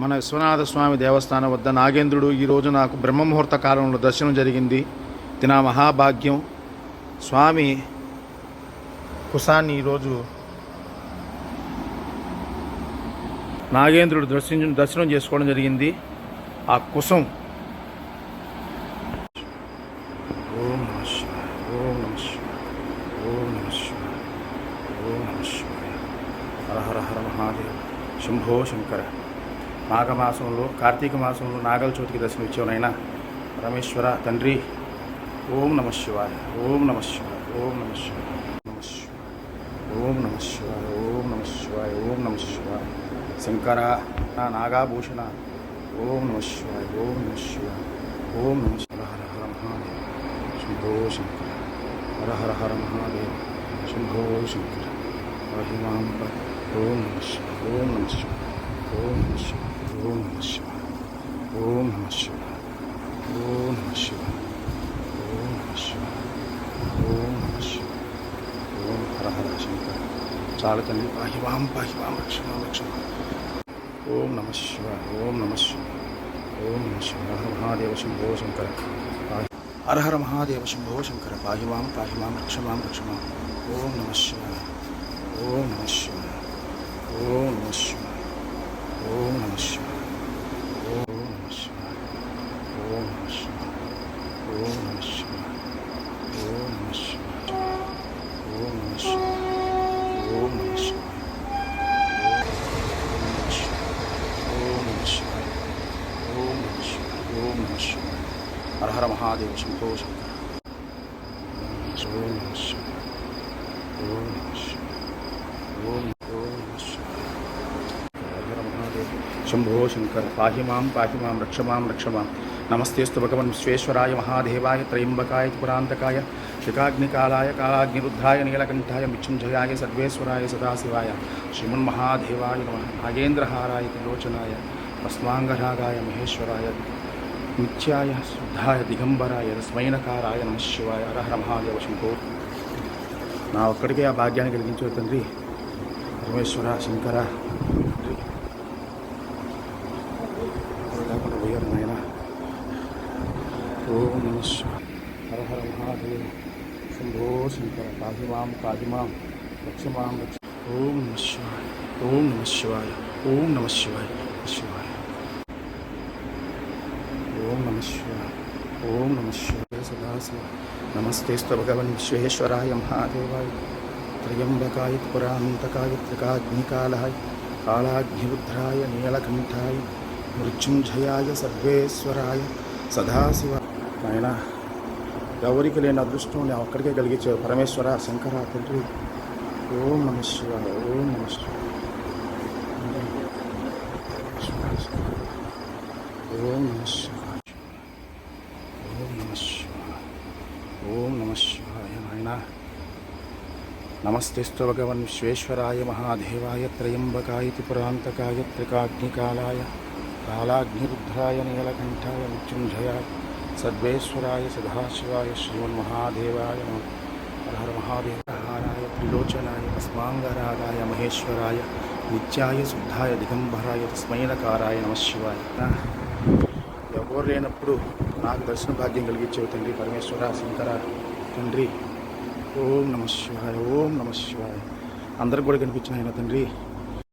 మన విశ్వనాథ స్వామి దేవస్థానం వద్ద నాగేంద్రుడు ఈరోజు నాకు బ్రహ్మముహూర్త కాలంలో దర్శనం జరిగింది. ఇది నా మహాభాగ్యం. స్వామి కుశాన్ని ఈరోజు నాగేంద్రుడు దర్శించ దర్శనం చేసుకోవడం జరిగింది. ఆ కుసం. ఓం నమ శివాయ ఓం నమ శివాయ ఓం నమ శివాయ ఓం నమ శివాయ. హర హర హర మహాదేవ. శంభో శంకర. మాఘమాసంలో కార్తీక మాసంలో నాగల చవితికి దర్శనం ఇచ్చావు పరమేశ్వర తండ్రి ఓం నమ శివాయ ఓం నమ శివాయ ఓం నమ శివాయ నమ శివాయ ఓం నమ శివాయ ఓం నమ శివాయ ఓం నమ శివాయ శంకర నా నాగాభూషణ ఓం నమ శివాయ ఓం నమ శివాయ ఓం నమ శివ హర హర మహాదేవ శంభో శంకర హర హర హర మహాదేవ శంభో శంకర మహిమాం ఓం నమ శివ ఓం నమ శివ ఓం నమ శివ ఓం నమ శివ ఓం నమ శివ ఓం నమ శివ ఓం నమ శివ ఓం నమ శివ ఓం హర శంకర చాలు తండ్రి పాహిమాం పాహిమాం రక్షమాం రక్షమాం ఓం నమ శివ ఓం నమ శివ ఓం నమ శివ హర మహాదేవ శంభో శంకర హరహర మహాదేవ శంభో శంకర పాహిమాం పాహిమాం రక్షమాం రక్షమాం ఓం నమ శివ ఓం నమ శివ ఓం నమ శివ नमः शिवाय हर हर महादेव शंभो शंकर शंभो शंकर। पाहि माँ पाहि माँ, रक्ष माँ रक्ष माँ। नमस्तेस्तु भगवन् विश्वेश्वराय महादेवाय, त्रयम्बकाय पुरान्तकाय शिकाग्निकालाय कालाग्निरुद्धाय नीलकंठाय मिच्छुञ्जयाय, सर्वेश्वराय, सदाशिवाय। श्रीमन्महादेवाय नमः। नागेन्द्रहाराय, त्रिलोचनाय भस्माङ्गरागाय महेश्वराय। మహేశ్వరాయ నిత్యాయ శుద్ధాయ దిగంబరాయ స్మైనకారాయ నమ శివాయ హర మహాదేవ శంభో నా ఒక్కడికే ఆ భాగ్యాన్ని కలిగించు తండ్రి. పరమేశ్వర శంకర లేకుండా పోయారు నాయన? ఓం నమ శివాయ. హర హర మహాదేవ శంభో శంకర. పాహిమాం పాహిమాం రక్షమాం రక్ష ఓం నమ శివాయ. ఓం నమ శివాయ. ఓం నమ శివాయ. శివాయ ఓం నమ శివాయ ఓం నమ శివాయ సదాశివ నమస్తేస్తు భగవన్ విశ్వేశ్వరాయ మహాదేవాయ. త్రయంబకాయ పురాంతకాయ త్రికాగ్నికాలాయ కాళాగ్నిరుద్రాయ నీలకంఠాయ మృత్యుంజయాయ సర్వేశ్వరాయ సదాశివ ఆయన ఎవరికి లేని అదృష్టం నేను ఒక్కడికే కలిగించావు పరమేశ్వర శంకర తండ్రి ఓం నమ శివాయ ఓం నమ శివాయ. ఓం నమ శివాయ ఓం నమ శివాయ ఓం నమ శివాయ నాయన నమస్తేస్తు భగవన్ విశ్వేశ్వరాయ మహాదేవాయ త్రయంబకాయ త్రిపురాంతకాయ త్రికాగ్నికాలాయ కాలాగ్నిరుద్రాయ నీలకంఠాయ మృత్యుంజయాయ సర్వేశ్వరాయ సదాశివాయ శ్రీమన్మహాదేవాయ హర మహాదేవహారాయ త్రిలోచనాయ భస్మాంగరాగాయ మహేశ్వరాయ నిత్యాయ శుద్ధాయ దిగంబరాయ తస్మైనకారాయ నమ శివాయ. ఎవరు లేనప్పుడు నాకు దర్శన భాగ్యం కలిగించేవి తండ్రి పరమేశ్వర శంకర తండ్రి. ఓం నమ శివాయ ఓం నమ శివాయ. అందరికి కూడా కనిపించిన ఆయన తండ్రి